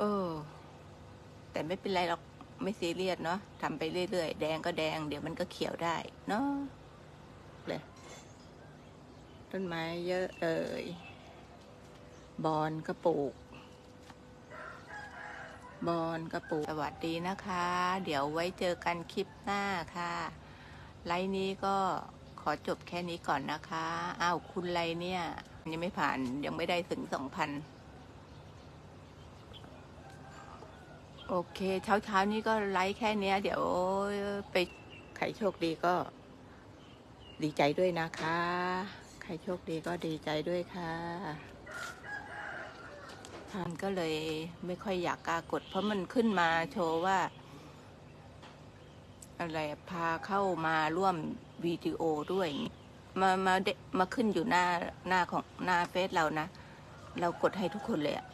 เออ แต่ไม่เป็นไรหรอกไม่ซีเรียสเนาะทำไปเรื่อยๆ แดงก็แดง เดี๋ยวมันก็เขียวได้ เนาะเลยต้นไม้เยอะเอ่ย บอนก็ปลูก บอนก็ปลูก สวัสดีนะคะ เดี๋ยวไว้เจอกันคลิปหน้าค่ะ ไลน์นี้ก็ขอจบแค่นี้ก่อนนะคะ อ้าว คุณไรเนี่ย ยังไม่ผ่านยังไม่ได้ถึงสองพัน โอเค เช้าเช้านี้ก็ไลฟ์แค่เนี้ยเดี๋ยวไปใครโชคดีก็ ดีใจด้วยนะคะ ใครโชคดีก็ดีใจด้วยค่ะทานก็เลยไม่ค่อยอยากกล้ากด เพราะมันขึ้นมาโชว์ว่า อะไรพาเข้ามาร่วมวิดีโอด้วย มามาเดมาขึ้นอยู่หน้าหน้าของหน้าเฟซเรานะ เรากดให้ทุกคนเลยอะ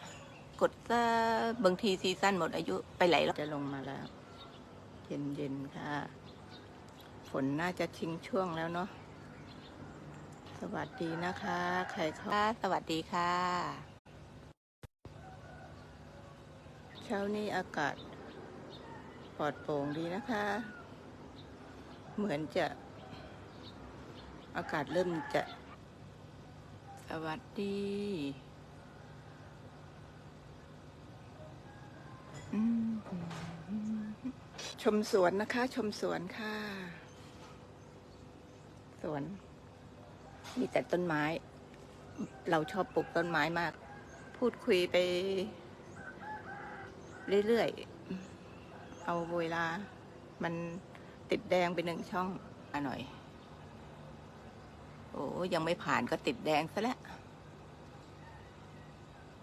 กดซะบางทีซีซั่นหมดอายุไปไหนแล้วจะลงมาแล้ว เย็นเย็นๆค่ะ ฝนน่าจะทิ้งช่วงแล้วเนาะสวัสดีนะคะ ใครเข้าสวัสดีค่ะ เช้านี้อากาศปลอดโปร่งดีนะคะ เหมือนจะอากาศเริ่มจะ สวัสดี อืม ชมสวนนะคะ ชมสวนค่ะ สวน มีแต่ต้นไม้ เราชอบปลูกต้นไม้มาก พูดคุยไป เรื่อยๆ เอาเวลา มันติดแดงไปหนึ่งช่องอหน่อย โอ้ยังไม่ผ่านก็ติดแดงซะแล้ว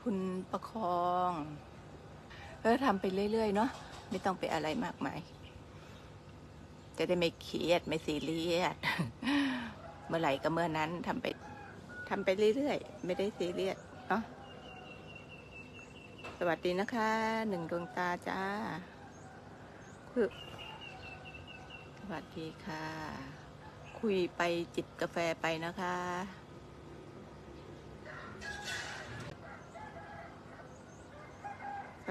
คุณประคอง เออทำไปเรื่อยๆเนาะไม่ต้องไปอะไรมากมาย จะได้ไม่เครียดไม่ซีเรียสเมื่อไหร่ก็เมื่อนั้นทำไปทำไปเรื่อยๆ ไม่ได้ซีเรียสเนาะสวัสดีนะคะหนึ่งดวงตาจ้าคือสวัสดีค่ะ คุยไปจิบกาแฟไปนะคะ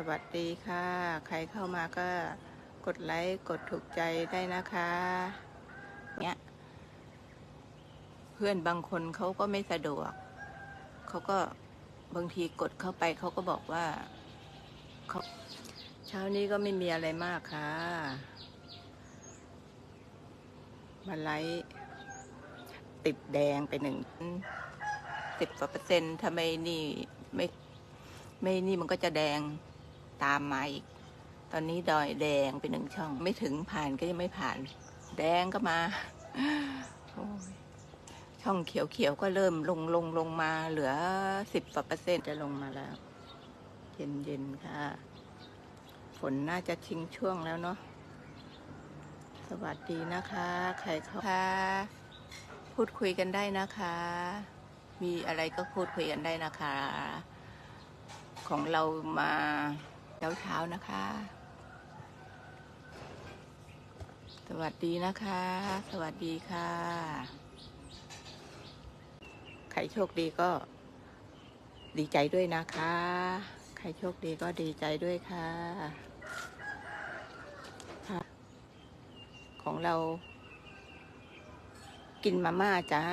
วัสดีค่ะ ใครเข้ามาก็กดไลค์กดถูกใจได้นะคะเนี้ยเพื่อนบางคนเขาก็ไม่สะดวก เขาก็บางทีกดเข้าไปเขาก็บอกว่าเขาเช้านี้ก็ไม่มีอะไรมากค่ะ มาไลค์ติดแดงไปหนึ่งสิบกว่าเปอร์เซ็นต์ถ้าไมนี่ไม่ไม่นี่มันก็จะแดง ตามมาอีก ตอนนี้ดอยแดงเป็นหนึ่งช่อง ไม่ถึงผ่านก็ยังไม่ผ่าน แดงก็มาโอ้ยช่องเขียวๆก็เริ่มลงลงลงมาเหลือสิบกว่าเปอร์เซ็นต์จะลงมาแล้ว เย็นๆค่ะ ฝนน่าจะทิ้งช่วงแล้วเนาะสวัสดีนะคะ ใครเขาค่ะพูดคุยกันได้นะคะ มีอะไรก็พูดคุยกันได้นะคะ ของเรามา เช้าๆนะคะ สวัสดีนะคะ สวัสดีค่ะ ใครโชคดีก็ดีใจด้วยนะคะ ใครโชคดีก็ดีใจด้วยค่ะ ของเรา กินมาม่าจ้า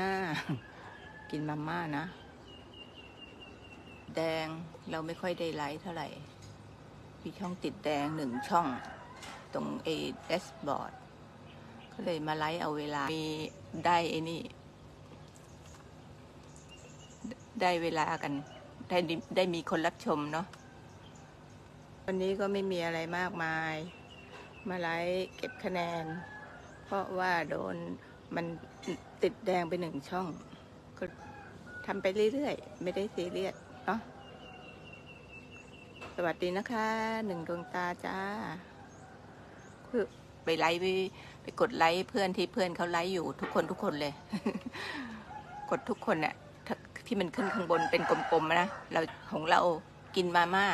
กินมาม่านะ แดงเราไม่ค่อยได้ไลท์เท่าไหร่ มีช่องติดแดงหนึ่งช่องตรงเอเดสบอร์ดก็เลยมาไลท์เอาเวลา มีได้ไอ้นี่ ได้เวลากัน ได้ได้มีคนรับชมเนาะ วันนี้ก็ไม่มีอะไรมากมาย มาไลฟ์เก็บคะแนน เพราะว่าโดนมันติดแดงไปหนึ่งช่อง ก็ทำไปเรื่อยๆ ไม่ได้ซีเรียสเนาะ สวัสดีนะคะ หนึ่งดวงตาจ้าคือไปไลฟ์ไปไปกดไลค์เพื่อนที่เพื่อนเขาไลฟ์อยู่ทุกคนทุกคนเลย กดทุกคนเนี่ยที่มันขึ้นข้างบนเป็นกลมๆนะเราของเรากินมาม่า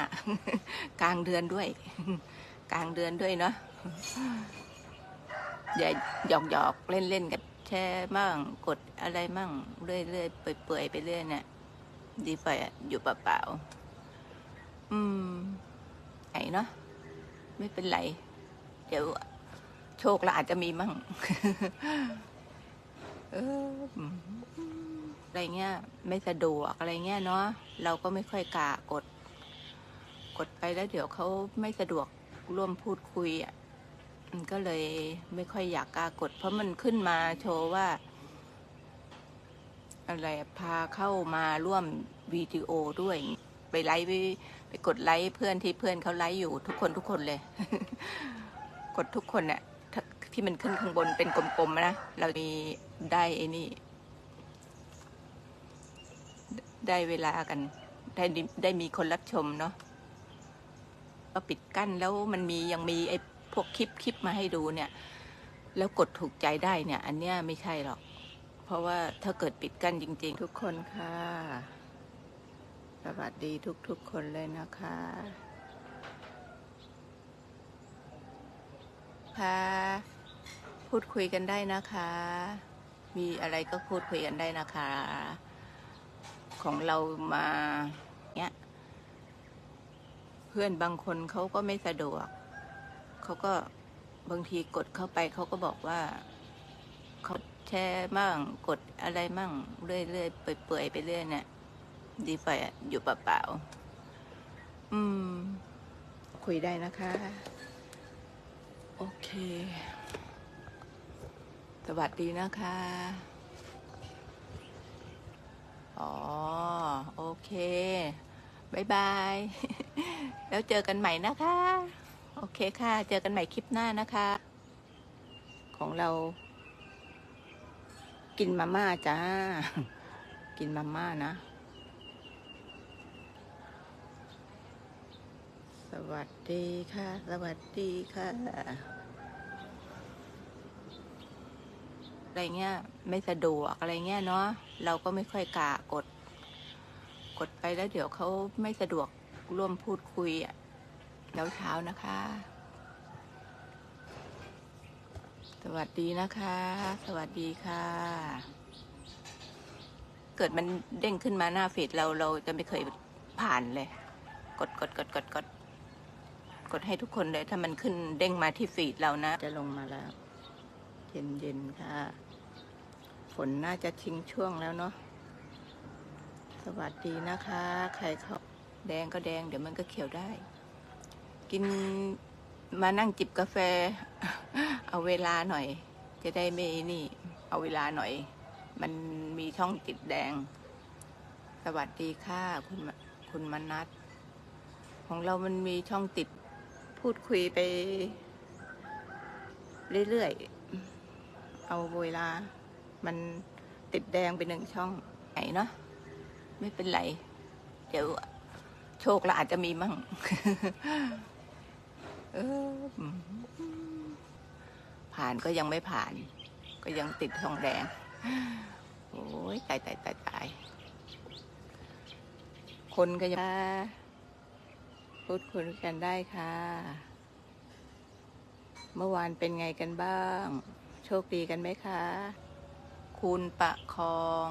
กลางเดือนด้วย กลางเดือนด้วยเนาะอย่าหยอกหยอกเล่นเล่นๆกันแชร์มั่งกดอะไรมั่งเรื่อยๆเปื่อยๆไปเรื่อยเนี่ยดีไปอะอยู่เปล่าๆ อืมเนาะไม่เป็นไร เดี๋ยว โชคเราอาจจะมีมั่งเอออะไรเงี้ย ไม่สะดวกอะไรเงี้ยเนาะเราก็ไม่ค่อยกล้ากด กดไปแล้วเดี๋ยวเขาไม่สะดวกร่วมพูดคุยอะมันก็เลยไม่ค่อยอยากกล้ากด เพราะมันขึ้นมาโชว์ว่า อะไรพาเข้ามาร่วมวิดีโอด้วย ไปไลฟ์ ไปกดไลค์เพื่อนที่เพื่อนเขาไลฟ์อยู่ทุกคนทุกคนเลย กดทุกคนเนี่ยที่มันขึ้นข้างบนเป็นกลมๆนะ เรามีได้ไอ้นี่ ได้เวลากัน ได้ได้มีคนรับชมเนาะก็ปิดกั้นแล้วมันมียังมีไอ้พวกคลิปคลิปมาให้ดูเนี่ย แล้วกดถูกใจได้เนี่ย อันเนี้ยไม่ใช่หรอก เพราะว่าถ้าเกิดปิดกั้นจริง ๆ ทุกคนค่ะ สวัสดีทุกๆคนเลยนะคะค่ะพูดคุยกันได้นะคะ มีอะไรก็พูดคุยกันได้นะคะ ของเรามาเนี้ย เพื่อนบางคนเขาก็ไม่สะดวก เขาก็บางทีกดเข้าไปเขาก็บอกว่าเขาแชร์มั่งกดอะไรมั่งเรื่อยๆเปื่อยๆไปเรื่อยเนี่ย ดีไฟอะอยู่เปล่าๆอืม คุยได้นะคะ โอเค สวัสดีนะคะ อ๋อ โอเคบายบาย แล้วเจอกันใหม่นะคะ โอเคค่ะ เจอกันใหม่คลิปหน้านะคะ ของเรา กินมาม่าจ้า กินมาม่านะ วัสดีค่ะ สวัสดีค่ะ อะไรเงี้ย ไม่สะดวกอะไรเงี้ยเนาะ เราก็ไม่ค่อยกล้ากด กดไปแล้วเดี๋ยวเขาไม่สะดวกร่วมพูดคุยอะแล้วเช้านะคะ สวัสดีนะคะ สวัสดีค่ะ เกิดมันเด้งขึ้นมาหน้าฟีดเราเราจะไม่เคยผ่านเลย กดกดกดกดกด ดให้ทุกคนเลย ถ้ามันขึ้นเด้งมาที่ฟีดเรานะ จะลงมาแล้ว เย็นเย็นๆค่ะ ฝนน่าจะทิ้งช่วงแล้วเนาะสวัสดีนะคะ ใครเขาแดงก็แดง เดี๋ยวมันก็เขียวได้ กินมานั่งจิบกาแฟ เอาเวลาหน่อย จะได้ไม่นี่ เอาเวลาหน่อย มันมีช่องติดแดง สวัสดีค่ะ คุณคุณมนัทของเรามันมีช่องติด พูดคุยไปเรื่อยๆ เอาเวลา มันติดแดงไปหนึ่งช่องไหนเนาะไม่เป็นไร เดี๋ยวโชคเราอาจจะมีมั่งออผ่านก็ยังไม่ผ่าน ก็ยังติดทองแดง โอ้ยตายตายตายตายคนก็ยัง พูดคุยกันได้ค่ะ เมื่อวานเป็นไงกันบ้าง โชคดีกันไหมคะ คุณประคอง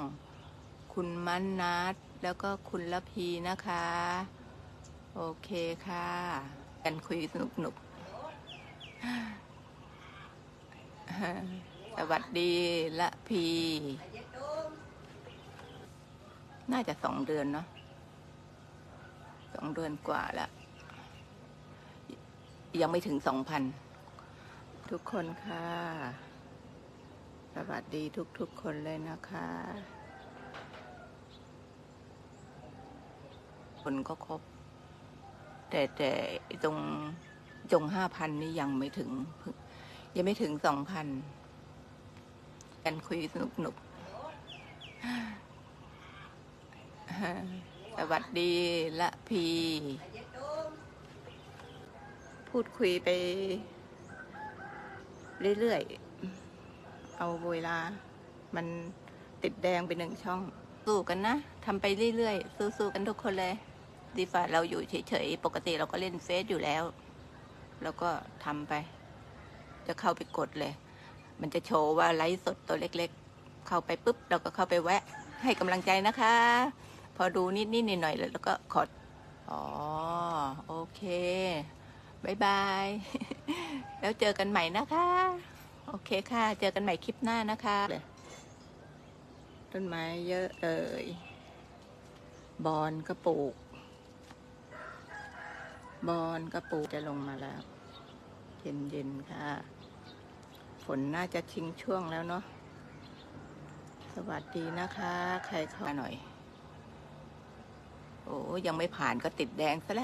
คุณมันนัดแล้วก็คุณละพีนะคะ โอเคค่ะ กันคุยสนุกหนุกๆสวัสดีละพี น่าจะสองเดือนเนาะสองเดือนกว่าแล้ว ยังไม่ถึงสองพันทุกคนค่ะ สวัสดีทุกๆคนเลยนะคะ คนก็ครบ แต่แต่ไอ้ตรงจงห้าพันนี่ยังไม่ถึง ยังไม่ถึงสองพันกันคุยสนุกหนุกๆสวัสดีละพี พูดคุยไปเรื่อยๆ เอาเวลา มันติดแดงไปหนึ่งช่อง สู้กันนะทำไปเรื่อยๆ สู้ๆกันทุกคนเลย ดีฝ่าเราอยู่เฉยๆ ปกติเราก็เล่นเฟซอยู่แล้ว แล้วก็ทำไป จะเข้าไปกดเลย มันจะโชว์ว่าไลฟ์สดตัวเล็กๆ เข้าไปปุ๊บ เราก็เข้าไปแวะ ให้กำลังใจนะคะ พอดูนิดๆหน่อยๆแล้วก็ขออ๋อ โอเค บายบาย แล้วเจอกันใหม่นะคะ โอเคค่ะ เจอกันใหม่คลิปหน้านะคะเลยต้นไม้เยอะเลยบอนก็ปลูก บอนก็ปลูกจะลงมาแล้ว เย็นๆค่ะ ฝนน่าจะทิ้งช่วงแล้วเนาะ สวัสดีนะคะ ใครเข้ามาหน่อย โอ้ยังไม่ผ่านก็ติดแดงซะแล้ว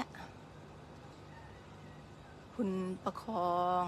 คุณประคอง